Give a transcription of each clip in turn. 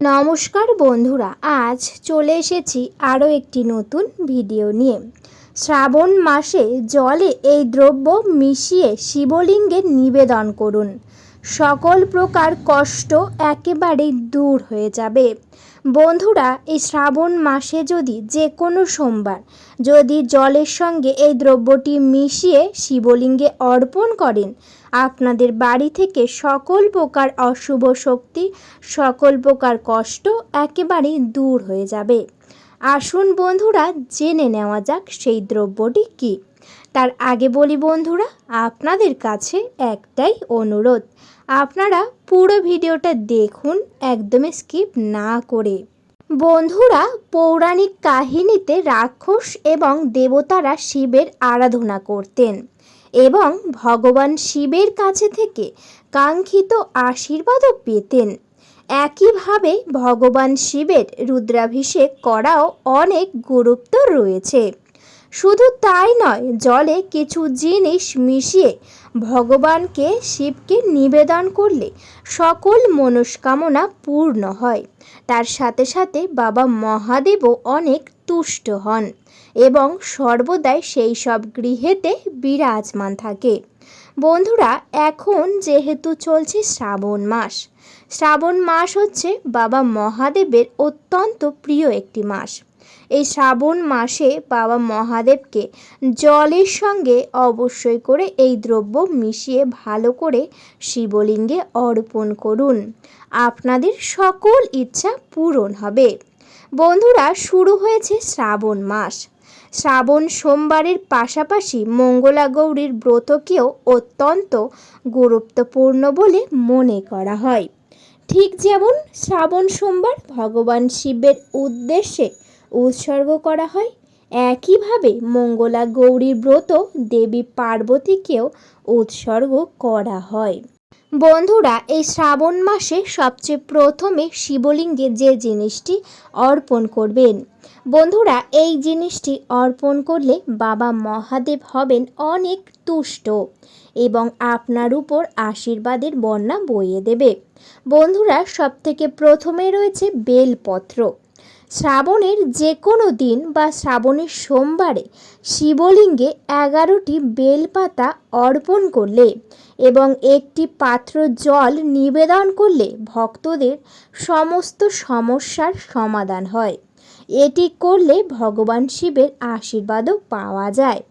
নমস্কার বন্ধুরা, আজ চলে এসেছি আরও একটি নতুন ভিডিও নিয়ে। শ্রাবণ মাসে জলে এই দ্রব্য মিশিয়ে শিবলিঙ্গে নিবেদন করুন। সকল প্রকার কষ্ট একেবারেই দূর হয়ে যাবে। বন্ধুরা, এই শ্রাবণ মাসে যদি যে কোনো সোমবার যদি জলের সঙ্গে এই দ্রব্যটি মিশিয়ে শিবলিঙ্গে অর্পণ করেন আপনাদের বাড়ি থেকে সকল প্রকার অশুভ শক্তি, সকল প্রকার কষ্ট একেবারেই দূর হয়ে যাবে। আসুন বন্ধুরা, জেনে নেওয়া যাক সেই দ্রব্যটি কি। তার আগে বলি বন্ধুরা, আপনাদের কাছে একটাই অনুরোধ। আপনারা পুরো ভিডিওটা দেখুন, একদমই স্কিপ না করে। বন্ধুরা, পৌরাণিক কাহিনীতে রাক্ষস এবং দেবতারা শিবের আরাধনা করতেন। এবং ভগবান শিবের কাছে থেকে কাঙ্ক্ষিত আশীর্বাদও পেতেন। একইভাবে ভগবান শিবের রুদ্রাভিষেক করাও অনেক গুরুত্ব রয়েছে। শুধু তাই নয়, জলে কিছু জিনিস মিশিয়ে ভগবানকে শিবকে নিবেদন করলে সকল মনস্কামনা পূর্ণ হয়। তার সাথে সাথে বাবা মহাদেবও অনেক তুষ্ট হন এবং সর্বদাই সেই সব গৃহেতে বিরাজমান থাকে। বন্ধুরা, এখন যেহেতু চলছে শ্রাবণ মাস শ্রাবণ মাস হচ্ছে বাবা মহাদেবের অত্যন্ত প্রিয় একটি মাস। এই শ্রাবণ মাসে বাবা মহাদেবকে জলের সঙ্গে অবশ্যই করে এই দ্রব্য মিশিয়ে ভালো করে শিবলিঙ্গে অর্পণ করুন। আপনাদের সকল ইচ্ছা পূরণ হবে। বন্ধুরা, শুরু হয়েছে শ্রাবণ মাস। শ্রাবণ সোমবারের পাশাপাশি মঙ্গলা গৌরীর ব্রতকেও অত্যন্ত গুরুত্বপূর্ণ বলে মনে করা হয়। ঠিক যেমন শ্রাবণ সোমবার ভগবান শিবের উদ্দেশ্যে উৎসর্গ করা হয়, একইভাবে মঙ্গলা গৌরীর ব্রত দেবী পার্বতীকেও উৎসর্গ করা হয়। বন্ধুরা, এই শ্রাবণ মাসে সবচেয়ে প্রথমে শিবলিঙ্গে যে জিনিসটি অর্পণ করবেন। বন্ধুরা, এই জিনিসটি অর্পণ করলে বাবা মহাদেব হবেন অনেক তুষ্ট এবং আপনার উপর আশীর্বাদের বন্যা বইয়ে দেবে। বন্ধুরা, সবথেকে প্রথমে রয়েছে বেলপত্র। শ্রাবণের যে কোনো দিন বা শ্রাবণের সোমবারে শিবলিঙ্গে এগারোটি বেলপাতা অর্পণ করলে এবং একটি পাত্র জল নিবেদন করলে ভক্তদের সমস্ত সমস্যার সমাধান হয়। এটি করলে ভগবান শিবের আশীর্বাদও পাওয়া যায়।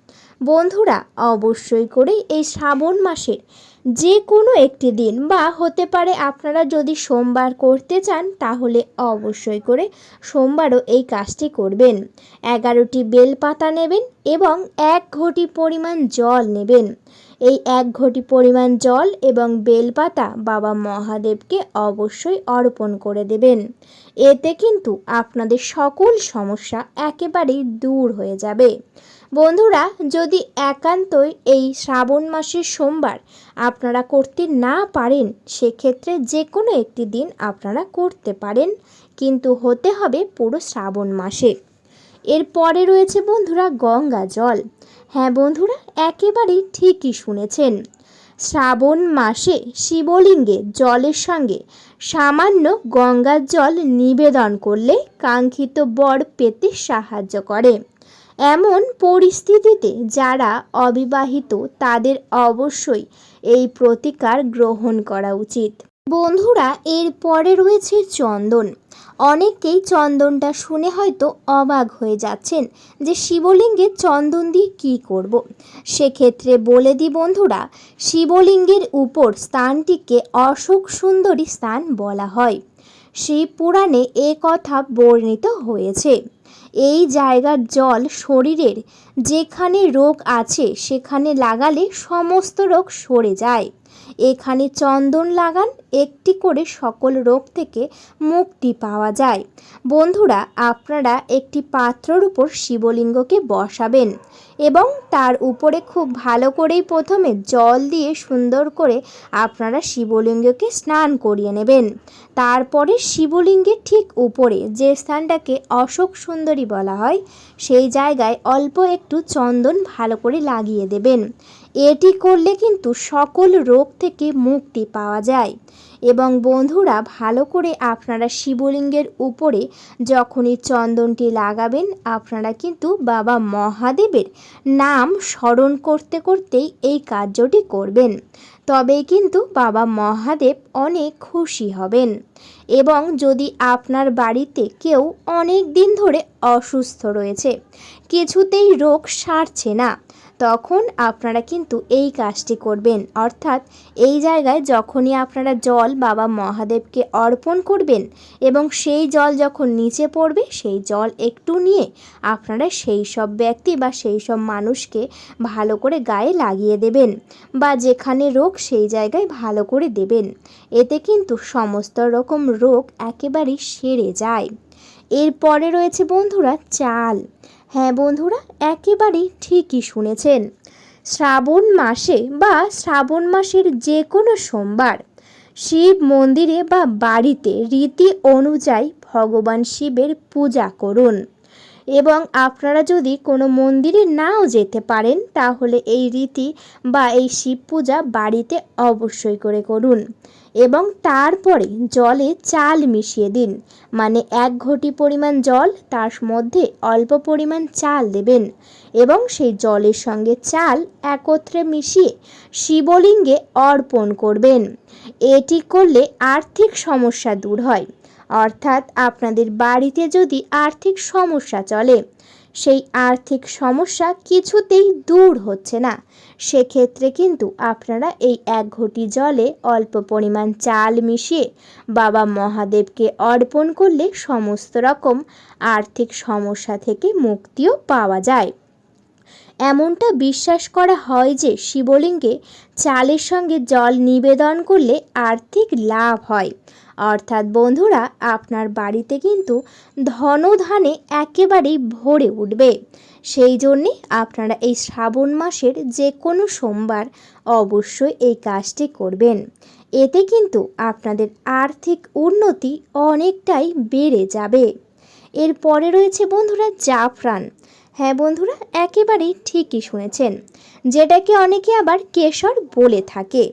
বন্ধুরা, অবশ্যই করে এই শ্রাবণ মাসের যে কোনো একটি দিন বা হতে পারে আপনারা যদি সোমবার করতে চান, তাহলে অবশ্যই করে সোমবারও এই কাজটি করবেন। এগারোটি বেলপাতা নেবেন এবং এক ঘটি পরিমাণ জল নেবেন। এই এক ঘটি পরিমাণ জল এবং বেলপাতা বাবা মহাদেবকে অবশ্যই অর্পণ করে দেবেন। এতে কিন্তু আপনাদের সকল সমস্যা একেবারেই দূর হয়ে যাবে। বন্ধুরা, যদি একান্তই এই শ্রাবণ মাসের সোমবার আপনারা করতে না পারেন, সেক্ষেত্রে যে কোনো একটি দিন আপনারা করতে পারেন, কিন্তু হতে হবে পুরো শ্রাবণ মাসে। এরপরে রয়েছে বন্ধুরা গঙ্গা জল। হ্যাঁ বন্ধুরা, একেবারেই ঠিকই শুনেছেন। শ্রাবণ মাসে শিবলিঙ্গে জলের সঙ্গে সামান্য গঙ্গার জল নিবেদন করলে কাঙ্ক্ষিত বর পেতে সাহায্য করে। এমন পরিস্থিতিতে যারা অবিবাহিত, তাদের অবশ্যই এই প্রতিকার গ্রহণ করা উচিত। বন্ধুরা, এর পরে রয়েছে চন্দন। অনেকেই চন্দনটা শুনে হয়তো অবাক হয়ে যাচ্ছেন যে শিবলিঙ্গে চন্দন দিয়ে কী করব। সেক্ষেত্রে বলে দিই বন্ধুরা, শিবলিঙ্গের উপর স্থানটিকে অশোক সুন্দরী স্থান বলা হয়। শিব পুরাণে এ কথা বর্ণিত হয়েছে। এই জায়গার জল শরীরের যেখানে রোগ আছে, সেখানে লাগালে সমস্ত রোগ সরে যায়। এখানে চন্দন লাগান, একটি করে সকল রোগ থেকে মুক্তি পাওয়া যায়। বন্ধুরা, আপনারা একটি পাত্রর উপর শিবলিঙ্গকে বসাবেন এবং তার উপরে খুব ভালো করেই প্রথমে জল দিয়ে সুন্দর করে আপনারা শিবলিঙ্গকে স্নান করিয়ে নেবেন। তারপরে শিবলিঙ্গের ঠিক উপরে যে স্থানটাকে অশোক সুন্দরী বলা হয়, সেই জায়গায় অল্প একটু চন্দন ভালো করে লাগিয়ে দেবেন। এটি করলে কিন্তু সকল রোগ থেকে মুক্তি পাওয়া যায়। এবং বন্ধুরা, ভালো করে আপনারা শিবলিঙ্গের উপরে যখনই চন্দনটি লাগাবেন, আপনারা কিন্তু বাবা মহাদেবের নাম স্মরণ করতে করতেই এই কার্যটি করবেন। তবেই কিন্তু বাবা মহাদেব অনেক খুশি হবেন। এবং যদি আপনার বাড়িতে কেউ অনেক দিন ধরে অসুস্থ রয়েছে কিছুতেই রোগ সারছে না। তখন আপনারা কিন্তু এই কাজটি করবেন। অর্থাৎ এই জায়গায় যখনই আপনারা জল বাবা মহাদেবকে অর্পণ করবেন এবং সেই জল যখন নিচে পড়বে, সেই জল একটু নিয়ে আপনারা সেই সব ব্যক্তি বা সেই সব মানুষকে ভালো করে গায়ে লাগিয়ে দেবেন বা যেখানে রোগ সেই জায়গায় ভালো করে দেবেন। এতে কিন্তু সমস্ত রকম রোগ একেবারেই সেরে যায়। এরপরে রয়েছে বন্ধুরা, চাল। হ্যাঁ বন্ধুরা, একেবারেই ঠিকই শুনেছেন। শ্রাবণ মাসে বা শ্রাবণ মাসের যে কোনো সোমবার শিব মন্দিরে বা বাড়িতে রীতি অনুযায়ী ভগবান শিবের পূজা করুন। এবং আপনারা যদি কোনো মন্দিরে নাও যেতে পারেন, তাহলে এই রীতি বা এই শিব পূজা বাড়িতে অবশ্যই করে করুন। এবং তারপরে জলে চাল মিশিয়ে দিন। মানে এক ঘটি পরিমাণ জল তার মধ্যে অল্প পরিমাণ চাল দেবেন এবং সেই জলের সঙ্গে চাল একত্রে মিশিয়ে শিবলিঙ্গে অর্পণ করবেন। এটি করলে আর্থিক সমস্যা দূর হয়। অর্থাৎ আপনাদের বাড়িতে যদি আর্থিক সমস্যা চলে সেই আর্থিক সমস্যা কিছুতেই দূর হচ্ছে না। সেক্ষেত্রে কিন্তু আপনারা এই এক ঘটি জলে অল্প পরিমাণ চাল মিশিয়ে বাবা মহাদেবকে অর্পণ করলে সমস্ত রকম আর্থিক সমস্যা থেকে মুক্তিও পাওয়া যায়। এমনটা বিশ্বাস করা হয় যে শিবলিঙ্গে চালের সঙ্গে জল নিবেদন করলে আর্থিক লাভ হয়। অর্থাৎ বন্ধুরা, আপনার বাড়িতে কিন্তু ধনধানে একেবারেই ভরে উঠবে। সেই জন্যে আপনারা এই শ্রাবণ মাসের যে কোনো সোমবার অবশ্যই এই কাজটি করবেন। এতে কিন্তু আপনাদের আর্থিক উন্নতি অনেকটাই বেড়ে যাবে। এরপরে রয়েছে বন্ধুরা জাফরান। হ্যাঁ বন্ধুরা, একেবারেই ঠিকই শুনেছেন, যেটাকে অনেকে আবার কেশর বলে থাকে।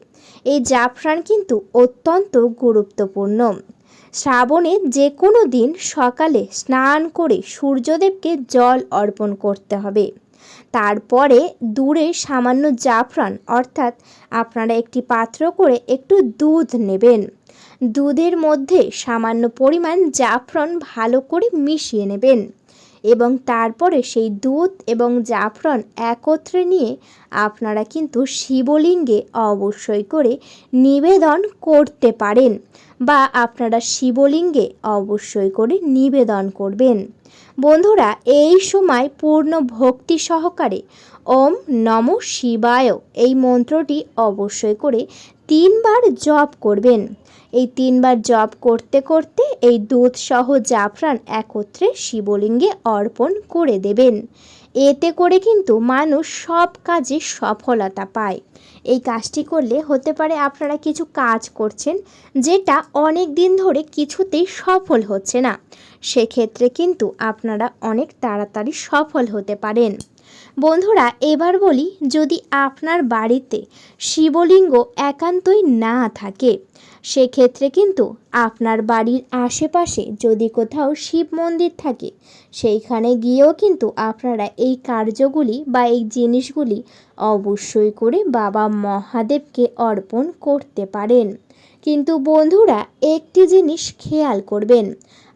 এই জাফরান কিন্তু অত্যন্ত গুরুত্বপূর্ণ। শ্রাবণে যে কোনো দিন সকালে স্নান করে সূর্যদেবকে জল অর্পণ করতে হবে। তারপরে দূরে সামান্য জাফরান, অর্থাৎ আপনারা একটি পাত্র করে একটু দুধ নেবেন। দুধের মধ্যে সামান্য পরিমাণ জাফরান ভালো করে মিশিয়ে নেবেন। এবং তারপরে সেই দুধ এবং জাফরান একত্রে নিয়ে আপনারা কিন্তু শিবলিঙ্গে অবশ্যই করে নিবেদন করতে পারেন বা আপনারা শিবলিঙ্গে অবশ্যই করে নিবেদন করবেন। বন্ধুরা, এই সময় পূর্ণ ভক্তি সহকারে ওম নম শিবায় এই মন্ত্রটি অবশ্যই করে তিনবার জপ করবেন। এই তিনবার জপ করতে করতে এই দুধ সহ জাফরান একত্রে শিবলিঙ্গে অর্পণ করে দেবেন। এতে করে কিন্তু মানুষ সব কাজে সফলতা পায়। এই কাজটি করলে হতে পারে আপনারা কিছু কাজ করছেন যেটা অনেক দিন ধরে কিছুতেই সফল হচ্ছে না। সেক্ষেত্রে কিন্তু আপনারা অনেক তাড়াতাড়ি সফল হতে পারেন। বন্ধুরা, এবার বলি যদি আপনার বাড়িতে শিবলিঙ্গ একান্তই না থাকে, সেক্ষেত্রে কিন্তু আপনার বাড়ির আশেপাশে যদি কোথাও শিব মন্দির থাকে, সেইখানে গিয়েও কিন্তু আপনারা এই কার্যগুলি বা এই জিনিসগুলি অবশ্যই করে বাবা মহাদেবকে অর্পণ করতে পারেন। কিন্তু বন্ধুরা, একটি জিনিস খেয়াল করবেন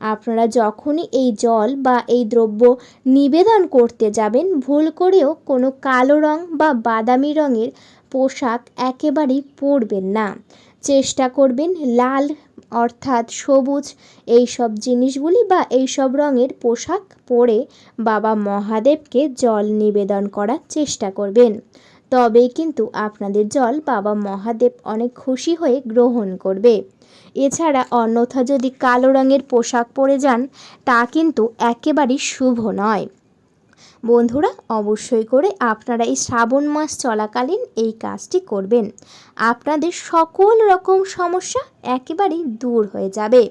আপনারা যখনই এই জল বা এই দ্রব্য নিবেদন করতে যাবেন, ভুল করেও কোনো কালো রং বা বাদামি রঙের পোশাক একেবারেই পরবেন না। চেষ্টা করবেন লাল, অর্থাৎ সবুজ এই সব জিনিসগুলি বা এই সব রঙের পোশাক পরে বাবা মহাদেবকে জল নিবেদন করার চেষ্টা করবেন। তবেই কিন্তু আপনাদের জল বাবা মহাদেব অনেক খুশি হয়ে গ্রহণ করবে। এছাড়া অন্যথা যদি কালো রঙের পোশাক পরে যান, তা কিন্তু একেবারেই শুভ নয়। বন্ধুরা, অবশ্যই করে আপনারা এই শ্রাবণ মাস চলাকালীন এই কাজটি করবেন। আপনাদের সকল রকম সমস্যা একেবারেই দূর হয়ে যাবে।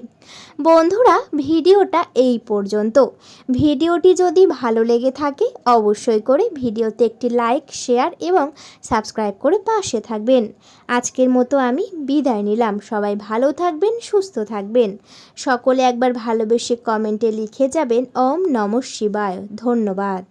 বন্ধুরা, ভিডিওটা এই পর্যন্ত। ভিডিওটি যদি ভালো লেগে থাকে, অবশ্যই করে ভিডিওতে একটি লাইক, শেয়ার এবং সাবস্ক্রাইব করে পাশে থাকবেন। আজকের মতো আমি বিদায় নিলাম। সবাই ভালো থাকবেন, সুস্থ থাকবেন। সকলে একবার ভালোবেসে কমেন্টে লিখে যাবেন, ওম নম শিবায়। ধন্যবাদ।